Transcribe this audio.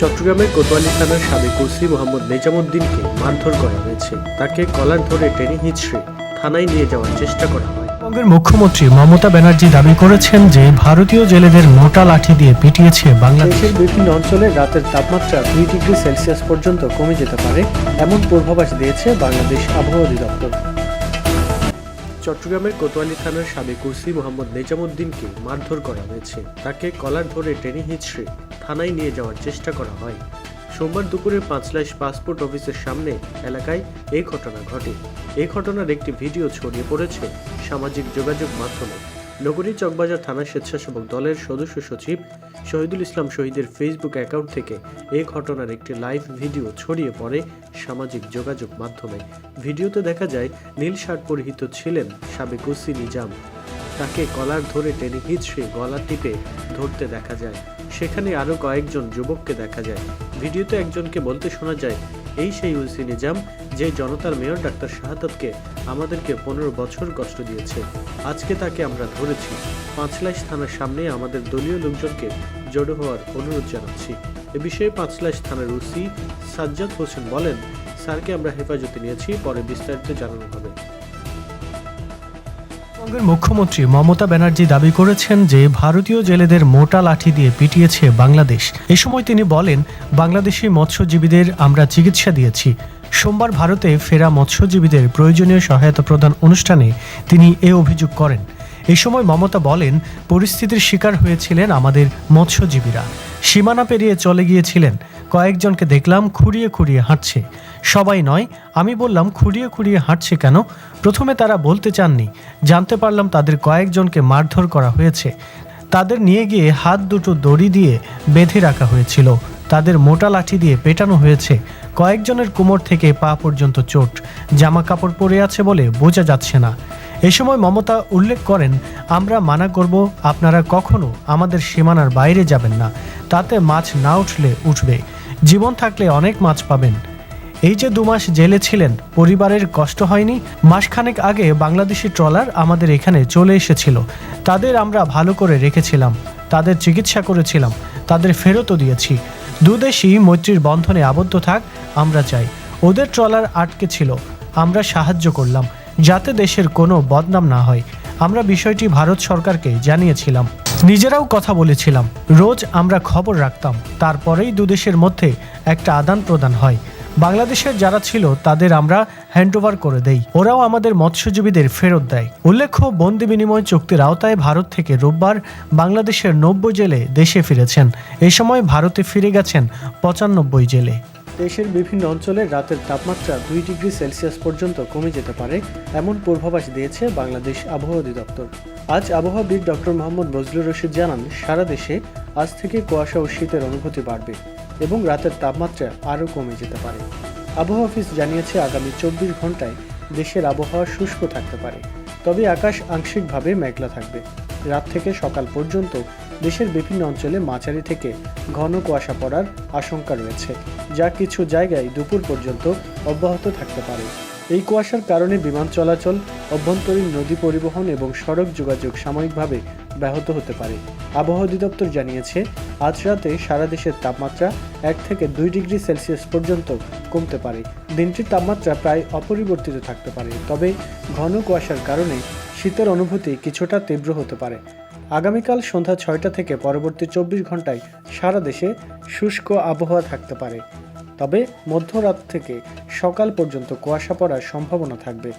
চট্টগ্রামের কোতোয়ালি থানার সাবেক ওসি মোহাম্মদ নেজামুদ্দিনকে মারধর করা হয়েছে। তাকে কলার ধরে টেনে হিঁচড়ে থানায় নিয়ে যাওয়ার চেষ্টা করা হয়। পশ্চিমবঙ্গের মুখ্যমন্ত্রী মমতা ব্যানার্জি দাবি করেছেন যে ভারতীয় জেলেদের মোটা লাঠি দিয়ে পিটিয়েছে বাংলাদেশের বিভিন্ন অঞ্চলে রাতের তাপমাত্রা দুই ডিগ্রি সেলসিয়াস পর্যন্ত কমে যেতে পারে এমন পূর্বাভাস দিয়েছে বাংলাদেশ আবহাওয়া অধিদপ্তর। চট্টগ্রামের কোতোয়ালি থানার সাবেক ওসি মোহাম্মদ নেজামুদ্দিনকে মারধর করা হয়েছে। তাকে কলার ধরে টেনে হিঁচড়ে থানায় নিয়ে যাওয়ার চেষ্টা করা হয়। সোমবার দুপুরে পাঁচলাইশ পাসপোর্ট অফিসের সামনে এলাকায় এই ঘটনা ঘটে। এই ঘটনার একটি ভিডিও ছড়িয়ে পড়েছে সামাজিক যোগাযোগ মাধ্যমে। নগরী চকবাজার থানা স্বেচ্ছাসেবক দলের সদস্য সচিব শহীদুল ইসলাম শহীদের ফেসবুক অ্যাকাউন্ট থেকে এই ঘটনার একটি লাইভ ভিডিও ছড়িয়ে পড়ে সামাজিক যোগাযোগ মাধ্যমে। ভিডিওতে দেখা যায়, নীল শার্ট পরিহিত ছিলেন সাবেক ওসি নিজাম। তাকে কলার ধরে টেনে হিঁচড়ে গলা টিপে ধরতে দেখা যায়। সেখানে আরও কয়েকজন যুবককে দেখা যায়। ভিডিওতে একজনকে বলতে শোনা যায়, এই সেই ওসি নিজাম যে জনতার মেয়র ডাক্তার শাহাদাতকে আমাদেরকে পনেরো বছর কষ্ট দিয়েছে। আজকে তাকে আমরা ধরেছি। পাঁচলাইশ থানার সামনে আমাদের দলীয় লোকজনকে জড়ো হওয়ার অনুরোধ জানাচ্ছি। এ বিষয়ে পাঁচলাইশ থানার ওসি সাজ্জাদ হোসেন বলেন, স্যারকে আমরা হেফাজতে নিয়েছি, পরে বিস্তারিত জানানো হবে। পশ্চিমবঙ্গের মুখ্যমন্ত্রী মমতা ব্যানার্জি দাবি করেছেন যে, ভারতীয় জেলেদের মোটা লাঠি দিয়ে পিটিয়েছে বাংলাদেশ। এ সময় তিনি বলেন, বাংলাদেশি মৎস্যজীবীদের আমরা চিকিৎসা দিয়েছি। সোমবার ভারতে ফেরা মৎস্যজীবীদের প্রয়োজনীয় সহায়তা প্রদান অনুষ্ঠানে তিনি এ অভিযোগ করেন। এই সময় মমতা বলেন, পরিস্থিতির শিকার হয়েছিলেন আমাদের মৎস্যজীবীরা। সীমানা পেরিয়ে চলে গিয়েছিলেন। কয়েকজনকে দেখলাম খুঁড়িয়ে খুঁড়িয়ে হাঁটছে। সবাই নয়, আমি বললাম, খুঁড়িয়ে খুঁড়িয়ে হাঁটছে কেন? প্রথমে তারা বলতে চাননি। জানতে পারলাম তাদের কয়েকজনকে মারধর করা হয়েছে। তাদের নিয়ে গিয়ে হাত দুটো দড়ি দিয়ে বেঁধে রাখা হয়েছিল। তাদের মোটা লাঠি দিয়ে পেটানো হয়েছে। কয়েকজনের কোমর থেকে পা পর্যন্ত চোট। জামা কাপড় পরে আছে বলে বোঝা যাচ্ছে না। এ সময় মমতা উল্লেখ করেন, আমরা মানা করব, আপনারা কখনো আমাদের সীমানার বাইরে যাবেন না। তাতে মাছ না উঠলে উঠবে। জীবন থাকলে অনেক মাছ পাবেন। এই যে দুমাস জেলে ছিলেন, পরিবারের কষ্ট হয়নি। মাসখানেক আগে বাংলাদেশি ট্রলার আমাদের এখানে চলে এসেছিল। তাদের আমরা ভালো করে রেখেছিলাম। তাদের চিকিৎসা করেছিলাম। তাদের ফেরতও দিয়েছি। দুদেশই মৈত্রীর বন্ধনে আবদ্ধ থাক, আমরা চাই। ওদের ট্রলার আটকে ছিল, আমরা সাহায্য করলাম, যাতে দেশের কোনো বদনাম না হয়। আমরা বিষয়টি ভারত সরকারকে জানিয়েছিলাম। নিজেরাও কথা বলেছিলাম, রোজ আমরা খবর রাখতাম, তারপরেই দুদেশের মধ্যে একটা আদান প্রদান হয়। বাংলাদেশের যারা ছিল, তাদের আমরা হ্যান্ডওভার করে দেই। ওরাও আমাদের মৎস্যজীবীদের ফেরত দেয়। উল্লেখ্য, বন্দি বিনিময় চুক্তির আওতায় ভারত থেকে রোববার বাংলাদেশের নব্বই জেলে দেশে ফিরেছেন। এ সময় ভারতে ফিরে গেছেন পঁচানব্বই জেলে। দেশের বিভিন্ন অঞ্চলে রাতের তাপমাত্রা দুই ডিগ্রি সেলসিয়াস পর্যন্ত কমে যেতে পারে, এমন পূর্বাভাস দিয়েছে বাংলাদেশ আবহাওয়া অধিদপ্তর। আজ আবহাওয়াবিদ ডক্টর মোহাম্মদ বজলুর রশিদ জানান, সারা দেশে আজ থেকে কুয়াশা ও শীতের অনুভূতি বাড়বে এবং রাতের তাপমাত্রা আরও কমে যেতে পারে। আবহাওয়া অফিস জানিয়েছে, আগামী চব্বিশ ঘন্টায় দেশের আবহাওয়া শুষ্ক থাকতে পারে, তবে আকাশ আংশিকভাবে মেঘলা থাকবে। রাত থেকে সকাল পর্যন্ত দেশের বিভিন্ন অঞ্চলে মাঝারি থেকে ঘন কুয়াশা পড়ার আশঙ্কা রয়েছে, যা কিছু জায়গায় দুপুর পর্যন্ত অব্যাহত থাকতে পারে। এই কুয়াশার কারণে বিমান চলাচল, অভ্যন্তরীণ নদী পরিবহন এবং সড়ক যোগাযোগ সাময়িকভাবে ব্যাহত হতে পারে। আবহাওয়া অধিদপ্তর জানিয়েছে, আজ রাতে সারা দেশের তাপমাত্রা এক থেকে দুই ডিগ্রি সেলসিয়াস পর্যন্ত কমতে পারে। দিনটির তাপমাত্রা প্রায় অপরিবর্তিত থাকতে পারে, তবে ঘন কুয়াশার কারণে শীতের অনুভূতি কিছুটা তীব্র হতে পারে। আগামীকাল সন্ধ্যা ছয়টা থেকে পরবর্তী চব্বিশ ঘন্টায় সারা দেশে শুষ্ক আবহাওয়া থাকতে পারে। তবে মধ্যরাত থেকে সকাল পর্যন্ত কুয়াশা পড়ার সম্ভাবনা থাকবে।